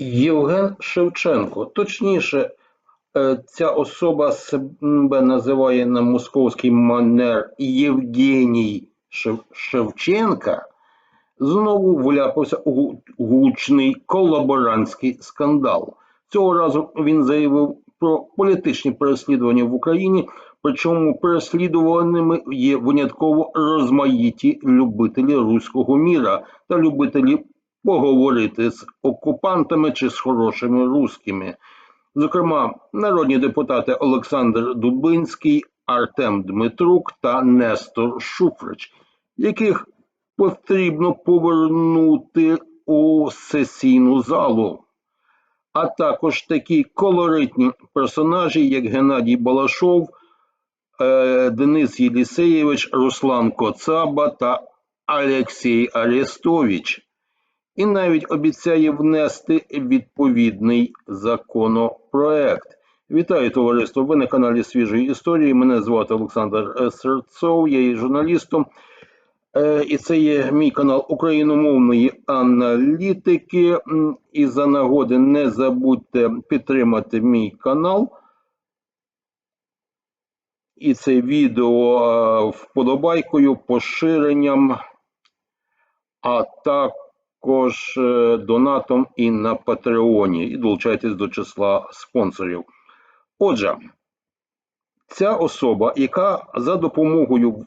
Євген Шевченко. Точніше, е, ця особа себе називає на московський манер Євгеній Шевченка, знову вляпався у гучний колаборантський скандал. Цього разу він заявив про політичні переслідування в Україні, причому переслідуваними є винятково розмаїті любителі руського міра та любителі поговорити з окупантами чи з хорошими русскими. Зокрема, народні депутати Олександр Дубинський, Артем Дмитрук та Нестор Шуфрич, яких потрібно повернути у сесійну залу. А також такі колоритні персонажі, як Геннадій Балашов, е, Денис Єлісеєвич, Руслан Коцаба та Олексій Арестович. І навіть обіцяє внести відповідний законопроект. Вітаю товариство! Ви на каналі Свіжої історії. Мене звати Олександр е, Серцов, я є журналістом. Е, І це є мій канал україномовної аналітики. І за нагоди не забудьте підтримати мій канал. І це відео е, вподобайкою, поширенням, а також е, донатом і на Патреоні. І долучайтесь до числа спонсорів. Отже, ця особа, яка за допомогою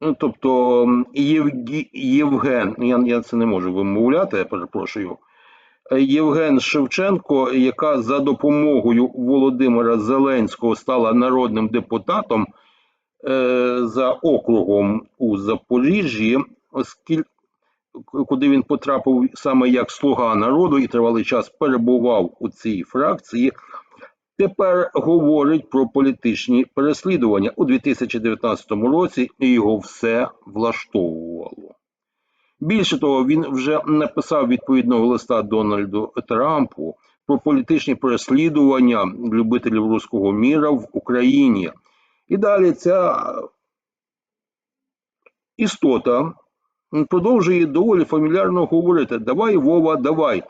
Ну, тобто Євгі... Євген, я, я це не можу вимовляти, я перепрошую. Євген Шевченко, яка за допомогою Володимира Зеленського стала народним депутатом е, за округом у Запоріжжі, оскільки куди він потрапив саме як слуга народу і тривалий час перебував у цій фракції, тепер говорить про політичні переслідування. У 2019 році його все влаштовувало. Більше того, він вже написав відповідного листа Дональду Трампу про політичні переслідування любителів руського міра в Україні. І далі ця істота продовжує доволі фамільярно говорити: Давай, Вова, давай.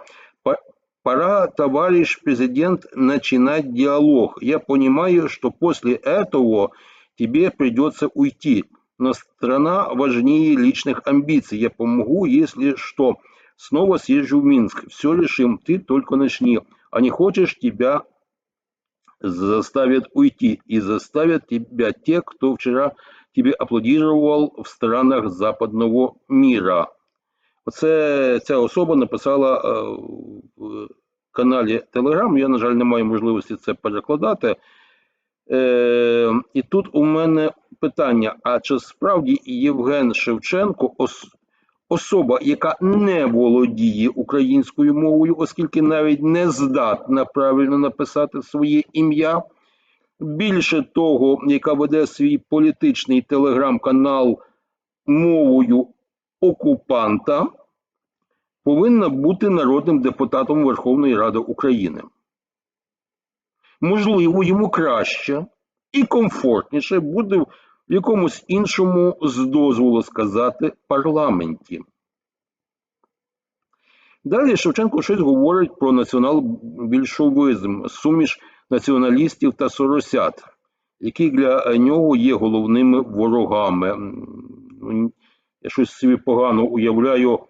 Па- Пора, товарищ президент, начинать диалог. Я понимаю, что после этого тебе придется уйти. Но страна важнее личных амбиций. Я помогу, если что. Снова съезжу в Минск. Все решим, ты только начни. А не хочешь, тебя заставят уйти. И заставят тебя те, кто вчера тебе аплодировал в странах западного мира. Оце ця особа написала е, в каналі Telegram. Я, на жаль, не маю можливості це перекладати. Е, і тут у мене питання: а чи справді Євген Шевченко ос- особа, яка не володіє українською мовою, оскільки навіть не здатна правильно написати своє ім'я? Більше того, яка веде свій політичний телеграм-канал мовою окупанта, повинна бути народним депутатом Верховної Ради України. Можливо, йому краще і комфортніше буде в якомусь іншому, з дозволу сказати, парламенті. Далі Шевченко щось говорить про націонал-більшовизм, суміш націоналістів та соросят, які для нього є головними ворогами. Ну, Я щось собі погано уявляю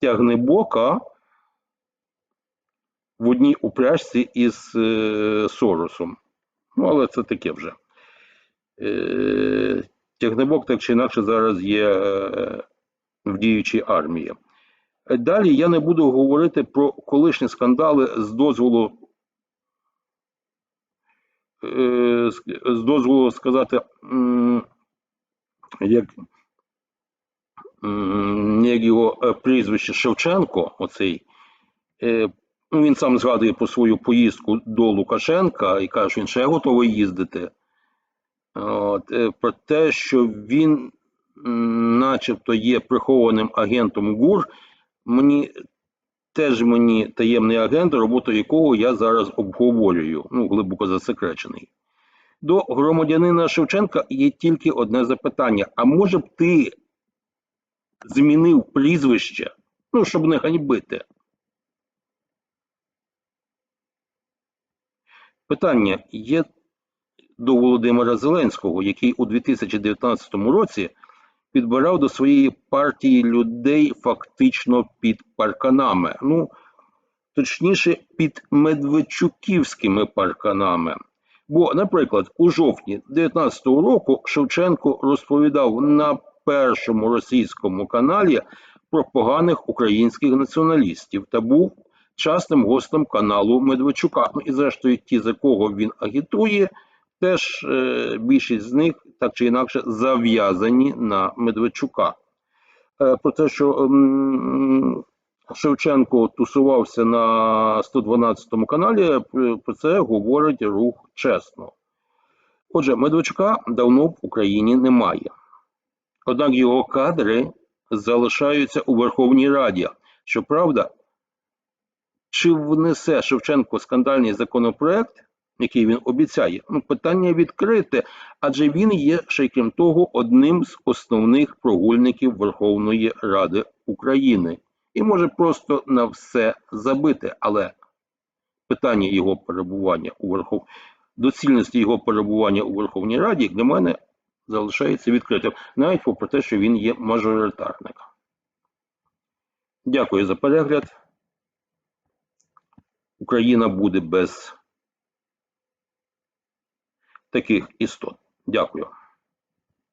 тягнебока в одній упряжці із е, Соросом. Ну, але це таке вже. Е, Тягнебок так чи інакше зараз є е, в діючій армії. Далі я не буду говорити про колишні скандали з дозволу, з з дозволу сказати, як, як його е, прізвище Шевченко, оцей, е, він сам згадує про свою поїздку до Лукашенка і каже, що він ще готовий їздити. От, е, про те, що він начебто є прихованим агентом ГУР, мені теж мені таємний агент, роботу якого я зараз обговорюю, ну, глибоко засекречений. До громадянина Шевченка є тільки одне запитання: а може б ти змінив прізвище, ну, щоб не ганьбити? Питання є до Володимира Зеленського, який у 2019 році підбирав до своєї партії людей фактично під парканами. Ну, точніше, під медведчуківськими парканами. Бо, наприклад, у жовтні 2019 року Шевченко розповідав на першому російському каналі про поганих українських націоналістів та був частим гостем каналу Медведчука. Ну і зрештою, ті, за кого він агітує, теж е, більшість з них так чи інакше зав'язані на Медведчука. Е, про те, що Шевченко тусувався на 112 каналі, е, про це говорить рух чесно. Отже, Медведчука давно в Україні немає. Однак його кадри залишаються у Верховній Раді. Щоправда, чи внесе Шевченко скандальний законопроект, який він обіцяє? Ну, питання відкрите, адже він є ще крім того одним з основних прогульників Верховної Ради України і може просто на все забити. Але питання його перебування у Верхов... доцільності його перебування у Верховній Раді, для мене, залишається відкритим, навіть попри те, що він є мажоритарником. Дякую за перегляд. Україна буде без таких істот. Дякую.